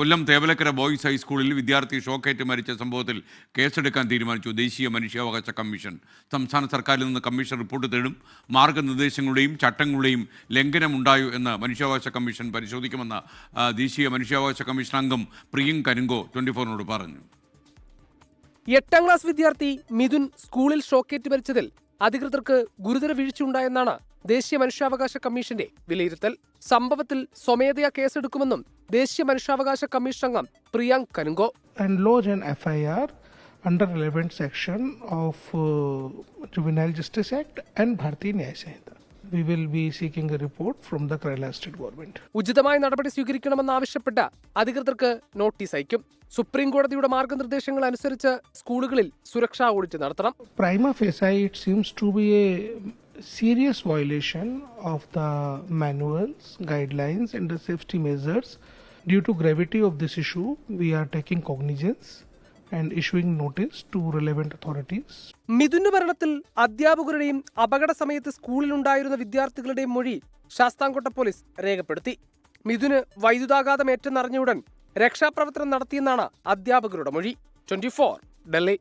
കൊല്ലം Thevalakkara boys ഹൈസ്കൂളിൽ വിദ്യാർത്ഥി ഷോക്കേറ്റ് മരിച്ച സംഭവത്തിൽ കേസെടുക്കാൻ തീരുമാനിച്ചു ദേശീയ മനുഷ്യാവകാശ കമ്മീഷൻ. സംസ്ഥാന സർക്കാരിൽ നിന്ന് കമ്മീഷൻ റിപ്പോർട്ട് തേടും. മാർഗനിർദ്ദേശങ്ങളുടെയും ചട്ടങ്ങളുടെയും ലംഘനമുണ്ടായോ എന്ന് മനുഷ്യാവകാശ കമ്മീഷൻ പരിശോധിക്കുമെന്ന് ദേശീയ മനുഷ്യാവകാശ കമ്മീഷൻ അംഗം പ്രിയം കരുങ്കോ ട്വന്റി ഫോറിനോട് പറഞ്ഞു. എട്ടാം ക്ലാസ് വിദ്യാർത്ഥി മിഥുൻ സ്കൂളിൽ ഷോക്കേറ്റ് മരിച്ചതിൽ അധികൃതർക്ക് ഗുരുതര വീഴ്ചയുണ്ടായെന്നാണ് ദേശീയ മനുഷ്യാവകാശ കമ്മീഷന്റെ വിലയിരുത്തൽ സംഭവത്തിൽ സ്വമേധയാ കേസെടുക്കുമെന്നും ദേശീയ മനുഷ്യാവകാശ കമ്മീഷൻ അംഗം Priyank Kanungo under relevant section of uh, Juvenile Justice Act and. We will be seeking a report from the Kerala state government. ഉചിതമായ നടപടി സ്വീകരിക്കണമെന്നാവശ്യപ്പെട്ട അധികൃതർക്ക് നോട്ടീസ് അയക്കും സുപ്രീം കോടതിയുടെ മാർഗനിർദ്ദേശങ്ങൾ അനുസരിച്ച് സ്കൂളുകളിൽ സുരക്ഷാ ഓഡിറ്റ് നടത്തണം Prima facie, it seems to be a serious violation of the manuals, guidelines, and the safety measures. Due to gravity of this issue, we are taking cognizance and issuing notice to relevant authorities. മിഥുന്റെ മരണത്തിൽ അധ്യാപകരുടെയും അപകട സമയത്ത് സ്കൂളിലുണ്ടായിരുന്ന വിദ്യാർത്ഥികളുടെയും മൊഴി Sasthamkotta police രേഖപ്പെടുത്തി. മിഥുന് വൈദ്യുതാഘാതം ഏറ്റെന്നറിഞ്ഞ ഉടൻ രക്ഷാപ്രവർത്തനം നടത്തിയെന്നാണ് അധ്യാപകരുടെ മൊഴി. Twenty four Delhi.